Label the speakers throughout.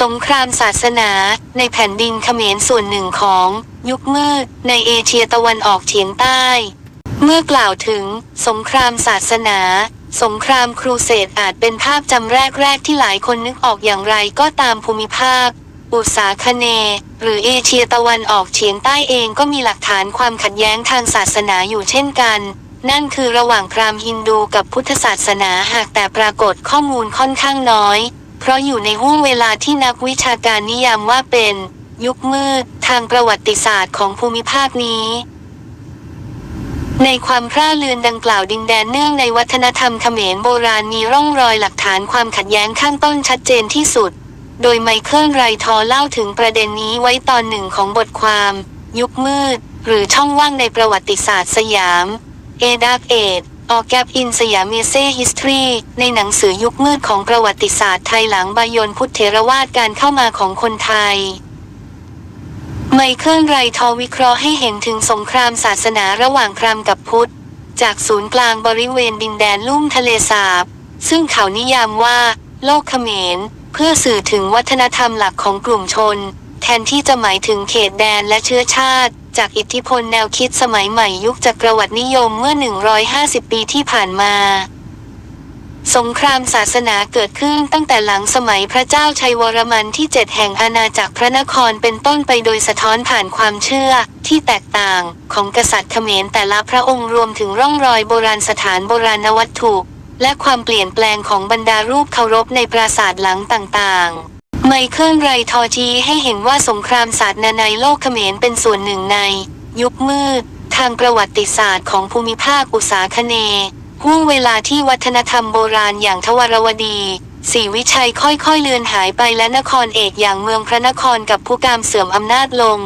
Speaker 1: สงครามศาสนาในแผ่นดินเขมรส่วนหนึ่งของยุคมืดในเอเชียตะวันออกเฉียงใต้ เมื่อกล่าวถึงสงครามศาสนา สงครามครูเสดอาจเป็นภาพจำแรกๆที่หลายคนนึกออกอย่างไรก็ตามภูมิภาค อุษาคเน หรือเอเชียตะวันออกเฉียงใต้เองก็มีหลักฐานความขัดแย้งทางศาสนาอยู่เช่นกัน นั่นคือระหว่างพราหมณ์ฮินดูกับพุทธศาสนาหากแต่ปรากฏข้อมูลค่อนข้างน้อย เพราะอยู่ในห่วงเวลาที่นักวิชาการนิยามว่าเป็น ยุคมืดทางประวัติศาสตร์ของภูมิภาคนี้ในความพร่าเลือนดังกล่าวดินแดนเนื่องในวัฒนธรรมเขมรโบราณมีร่องรอยหลักฐานความขัดแย้งข้างต้นชัดเจนที่สุด โดยไมเคิลไรทอเล่าถึงประเด็นนี้ไว้ตอนหนึ่งของบทความ ยุคมืด หรือช่องว่างในประวัติศาสตร์สยาม เอดาเอด ออกแกปอินสยามเมเซ่ฮิสตรีในหนังสือยุคมืดของประวัติศาสตร์ไทยหลังบายนพุทธเถรวาทการเข้ามาของคนไทย ไมเคิลไรทอวิเคราะห์ให้เห็นถึงสงครามศาสนาระหว่างพราหมณ์กับพุทธ จากศูนย์กลางบริเวณดินแดนลุ่มทะเลสาบ ซึ่งเขานิยามว่า โลกเขมร เพื่อสื่อถึงวัฒนธรรมหลักของกลุ่มชน แทนที่จะหมายถึงเขตแดนและเชื้อชาติ จากอิทธิพลแนวคิดสมัยใหม่ยุคจักรวรรดินิยมเมื่อ 150 ปีที่ผ่านมา สงครามศาสนาเกิดขึ้นตั้งแต่หลังสมัยพระเจ้าชัยวรมันที่ 7 แห่งอาณาจักรพระนครเป็นต้นไปโดยสะท้อนผ่านความเชื่อที่แตกต่างของกษัตริย์เขมรแต่ละพระองค์รวมถึงร่องรอยโบราณสถานโบราณวัตถุและความเปลี่ยนแปลงของบรรดารูปเคารพในปราสาทหลังต่างๆ ไมเคิลไรทอจีให้เห็นว่าสงครามศาสตร์นาในโลกเขมรเป็นส่วนหนึ่งใน ยุคมืด ทางประวัติศาสตร์ของภูมิภาคอุษาคเนห่วงเวลาที่วัฒนธรรมโบราณอย่างทวารวดีศรีวิชัยค่อยๆเลือนหายไปและนครเอกอย่างเมืองพระนครกับผู้กามเสื่อมอำนาจลง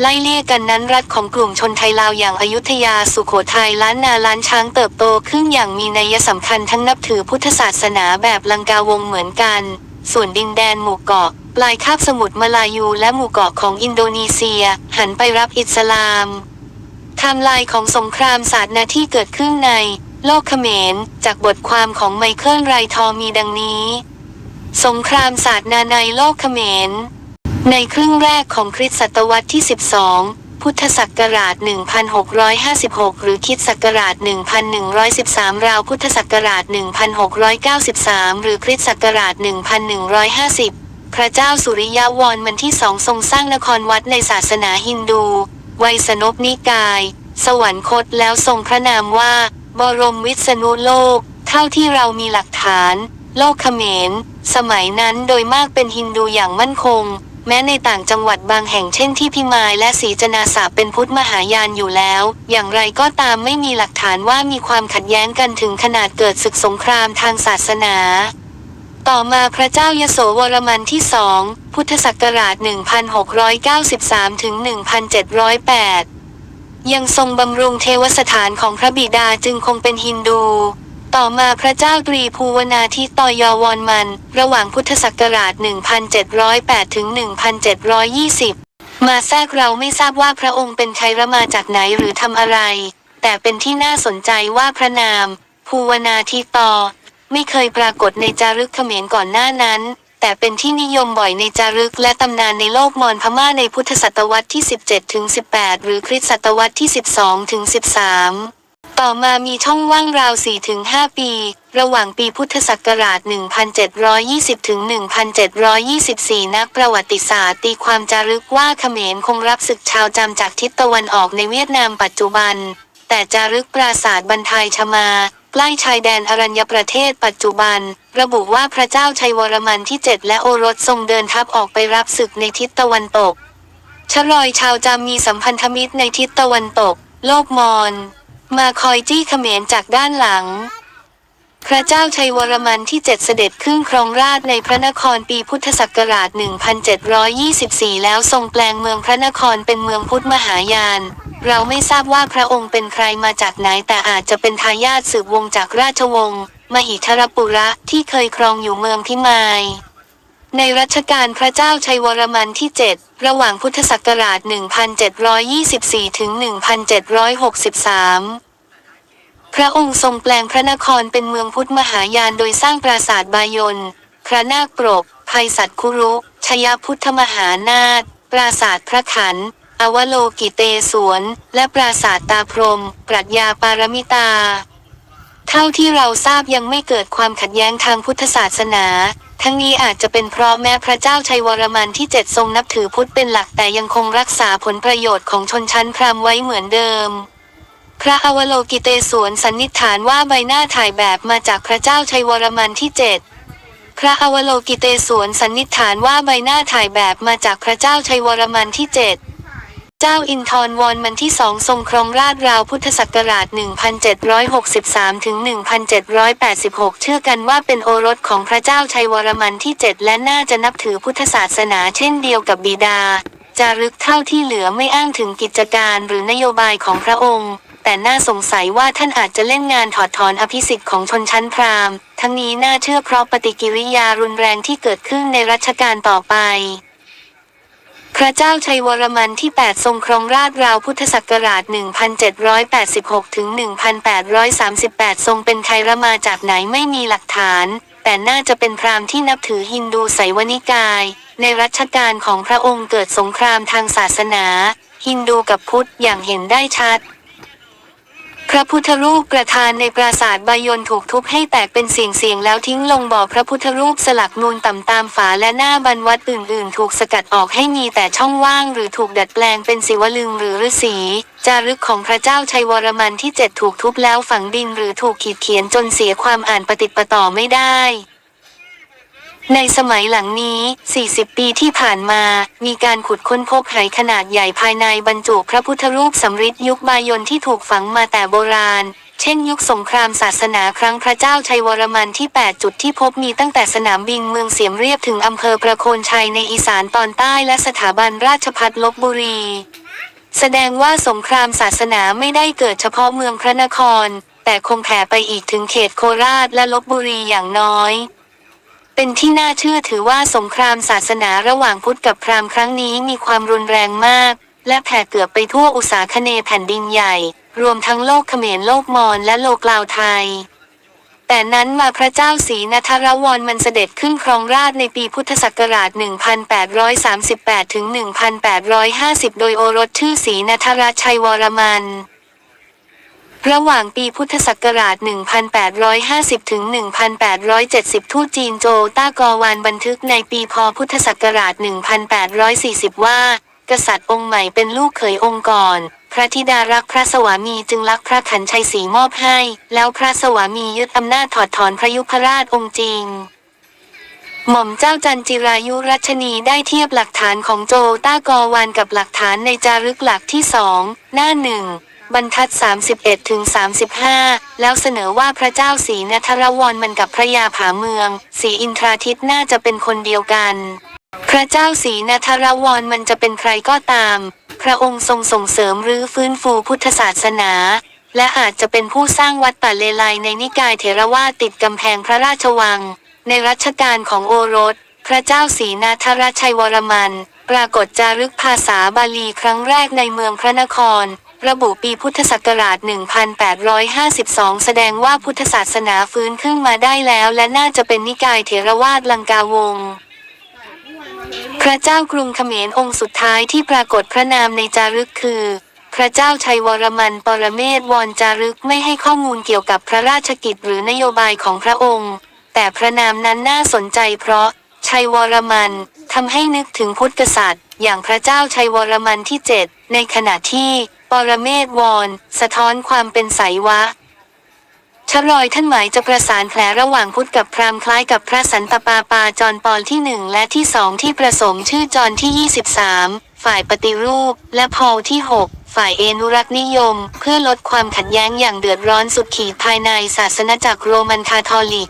Speaker 1: ไล่เลี่ยกันนั้นรัฐของกลุ่มชนไทยลาวอย่างอยุธยาสุโขทัยล้านนาล้านช้างเติบโตขึ้นอย่างมีนัยสำคัญทั้งนับถือพุทธศาสนาแบบลังกาวงเหมือนกัน ส่วนดินแดนหมู่เกาะปลายคาบสมุทรมาลายูและหมู่เกาะของอินโดนีเซีย หันไปรับอิสลามไทม์ไลน์ของสงครามศาสนาที่เกิดขึ้นใน โลกเขมร จากบทความของไมเคิลไรทอมีดังนี้ สงครามศาสนาในโลกเขมร ในครึ่งแรกของคริสตศตวรรษที่ 12 พุทธศักราช 1656 หรือคริดศักราช 1113 ราวพุทธศักราช 1693 หรือคริสตศักราช 1150 พระเจ้าสุริยะวรมันที่สองทรงสร้างนครวัดในศาสนาฮินดู ไวยสนพนิกาย สวรรคตแล้วทรงพระนามว่า บรมวิษณุโลก เท่าที่เรามีหลักฐาน โลกเขมร สมัยนั้นโดยมากเป็นฮินดูอย่างมั่นคง แม้ในต่างจังหวัดบางแห่งเช่นที่พิมายและศรีจนาสาเป็นพุทธมหายานอยู่แล้ว อย่างไรก็ตามไม่มีหลักฐานว่ามีความขัดแย้งกันถึงขนาดเกิดศึกสงครามทางศาสนา ต่อมาพระเจ้ายโสวรมันที่สองพุทธศักราช 1693 ถึง 1708 ยังทรงบำรุงเทวสถานของพระบิดาจึงคงเป็นฮินดู ต่อมาพระเจ้าตรีภูวนาทิตอยวรมัน ระหว่างพุทธศักราช 1708 ถึง 1720 มาแทรกเราไม่ทราบว่าพระองค์เป็นใคระมาจากไหนหรือทำอะไร แต่เป็นที่น่าสนใจว่าพระนาม ภูวนาทิตอ ไม่เคยปรากฏในจารึกเขมรก่อนหน้านั้น แต่เป็นที่นิยมบ่อยในจารึกและตำนานในโลกมอญพม่าในพุทธศตวรรษที่ 17 ถึง 18 หรือคริสตศตวรรษที่ 12 ถึง 13 ต่อมามีช่องว่างราว4ถึง5ปี ระหว่างปีพุทธศักราช 1720 ถึง 1724 นักประวัติศาสตร์ตีความจารึกว่าเขมรคงรับศึกชาวจำจากทิศตะวันออกในเวียดนามปัจจุบัน แต่จารึกปราสาทบรรทายชมาใกล้ชายแดนอรัญญประเทศปัจจุบัน ระบุว่าพระเจ้าชัยวรมันที่ 7 และโอรสทรงเดินทัพออกไปรับศึกในทิศตะวันตกชรอยชาวจามมีสัมพันธมิตรในทิศตะวันตก โลกมอญ มาคอยจี้เขมรจากด้านหลัง พระเจ้าชัยวรมันที่ 7 เสด็จขึ้นครองราชในพระนครปีพุทธศักราช 1724 แล้วทรงแปลงเมืองพระนครเป็นเมืองพุทธมหายาน เราไม่ทราบว่าพระองค์เป็นใครมาจากไหนแต่อาจจะเป็นทายาทสืบวงจากราชวงศ์มหิทรปุระที่เคยครองอยู่เมืองพิมาย ในรัชกาลพระเจ้าชัยวรมันที่ 7 ระหว่างพุทธศักราช 1724 ถึง 1763 พระองค์ทรงแปลงพระนครเป็นเมืองพุทธมหายานโดยสร้างปราสาทบายน พระนาคปรกภัยสัตคุรุ ชยพุทธมหานาถปราสาทพระขัน อวโลกิเตสวน และปราสาทตาพรม ปรัชญาปารมิตา เท่าที่เราทราบยังไม่เกิดความขัดแย้งทางพุทธศาสนา ทั้งนี้อาจจะเป็นเพราะแม้พระเจ้าชัยวรมันที่เจ็ดทรงนับถือพุทธเป็นหลักแต่ยังคงรักษาผลประโยชน์ของชนชั้นพราหมณ์ไว้เหมือนเดิม พระอวโลกิเตศวนสันนิษฐานว่าใบหน้าถ่ายแบบมาจากพระเจ้าชัยวรมันที่เจ็ดพระอวโลกิเตศวนสันนิษฐานว่าใบหน้าถ่ายแบบมาจากพระเจ้าชัยวรมันที่เจ็ด เจ้าอินทร์วรมันที่สองทรงครองราชราวพุทธศักราช 1763 ถึง 1786 เชื่อกันว่าเป็นโอรสของพระเจ้าชัยวรมันที่ 7 และน่าจะนับถือพุทธศาสนาเช่นเดียวกับบิดา จารึกเท่าที่เหลือไม่อ้างถึงกิจการหรือนโยบายของพระองค์แต่น่าสงสัยว่าท่านอาจจะเล่นงานถอดถอนอภิสิทธิ์ของชนชั้นพราหมณ์ ทั้งนี้น่าเชื่อเพราะปฏิกิริยารุนแรงที่เกิดขึ้นในรัชกาลต่อไป พระเจ้าชัยวรมันที่ 8 ทรงครองราชราวพุทธศักราช 1786 ถึง 1838 ทรงเป็นใครละมาจากไหนไม่มีหลักฐาน แต่น่าจะเป็นพราหมณ์ที่นับถือฮินดูไสยวนิกาย ในรัชกาลของพระองค์เกิดสงครามทางศาสนา ฮินดูกับพุทธอย่างเห็นได้ชัด ระพุทธรูปประธานในปราสาทบายนถูกทุบให้แตกเป็นเสียงเสียงๆแล้วทิ้งลงบ่อพระพุทธรูปสลักนูนต่ำตามฝาและหน้าบรรวัดอื่นๆ ถูกสกัดออกให้มีแต่ช่องว่างหรือถูกดัดแปลงเป็นศิวลึงหรือฤาษีจารึกของพระเจ้าชัยวรมันที่เจ็ดถูกทุบแล้วฝังดินหรือถูกขีดเขียนจนเสียความอ่านปฏิดประต่อไม่ได้ ในสมัยหลังนี้ 40 ปีที่ผ่านมา มีการขุดค้นพบไหขนาดใหญ่ภายในบรรจุพระพุทธรูปสำริดยุคบายนที่ถูกฝังมาแต่โบราณ เช่นยุคสงครามศาสนาครั้งพระเจ้าชัยวรมันที่ 8 จุดที่พบมีตั้งแต่สนามบินเมืองเสียมเรียบถึงอำเภอประโคนชัยในอีสานตอนใต้และสถาบันราชพัฒลบบุรี แสดงว่าสงครามศาสนาไม่ได้เกิดเฉพาะเมืองพระนคร แต่คงแผ่ไปอีกถึงเขตโคราชและลบบุรีอย่างน้อย เป็นที่น่าเชื่อถือว่าสงครามศาสนาระหว่างพุทธกับพราหมณ์ครั้งนี้มีความรุนแรงมาก และแผ่เกือบไปทั่วอุษาคเนแผ่นดินใหญ่ รวมทั้งโลกเขมรโลกมอญและโลกลาวไทย แต่นั้นมาพระเจ้าศรีนทรวรมันเสด็จขึ้นครองราชในปีพุทธศักราช 1838 ถึง 1850 โดยโอรสชื่อศรีนทรชัยวรมัน ระหว่างปีพุทธศักราช 1850 ถึง 1870 ทูตจีนโจต้ากอวานบันทึกในปีพพุทธศักราช 1840 ว่า กษัตริย์องค์ใหม่เป็นลูกเขยองค์ก่อน พระธิดารักพระสวามีจึงรักพระขันชัยศรีมอบให้ แล้วพระสวามียึดอำนาจถอดถอนพระยุพราชองค์จริงหม่อมเจ้าจันจิรายุรัชนีได้เทียบหลักฐานของโจต้ากอวานกับหลักฐานในจารึกหลักที่สองหน้าหนึ่ง บรรทัด 31ถึง35 แล้วเสนอว่าพระเจ้าศรีนทรวรมันกับพระยาผาเมืองศรีอินทราทิตน่าจะเป็นคนเดียวกัน พระเจ้าศรีนทรวรมันจะเป็นใครก็ตาม พระองค์ทรงส่งเสริมหรือฟื้นฟูพุทธศาสนา และอาจจะเป็นผู้สร้างวัดป่าเลไลในนิกายเถรวาติดกำแพงพระราชวัง ในรัชกาลของโอรส พระเจ้าศรีนาทรชัยวรมัน ปรากฏจารึกภาษาบาลีครั้งแรกในเมืองพระนคร ระบุปีพุทธศักราช 1852 แสดงว่าพุทธศาสนาฟื้นขึ้นมาได้แล้ว และน่าจะเป็นนิกายเถรวาทลังกาวงศ์พระเจ้ากรุงเขมรองค์สุดท้ายที่ปรากฏพระนามในจารึกคือ พระเจ้าชัยวรมันปรเมศวรจารึกไม่ให้ข้อมูลเกี่ยวกับพระราชกิจหรือนโยบายของพระองค์ แต่พระนามนั้นน่าสนใจเพราะชัยวรมันทำให้นึกถึงพุทธกษัตริย์ อย่างพระเจ้าชัยวรมันที่เจ็ดในขณะที่ปรเมศวร สะท้อนความเป็นไสยวะชรอยท่านหมายจะประสานแผลระหว่างพุทธกับพราหมณ์คล้ายกับพระสันตปาปาจรปอลที่หนึ่งและที่สองที่ประสมชื่อจรที่ 23 ฝ่ายปฏิรูป และพอลที่ 6 ฝ่ายเอนุรักษ์นิยม เพื่อลดความขัดแย้งอย่างเดือดร้อนสุดขีดภายในศาสนจักรโรมันคาทอลิก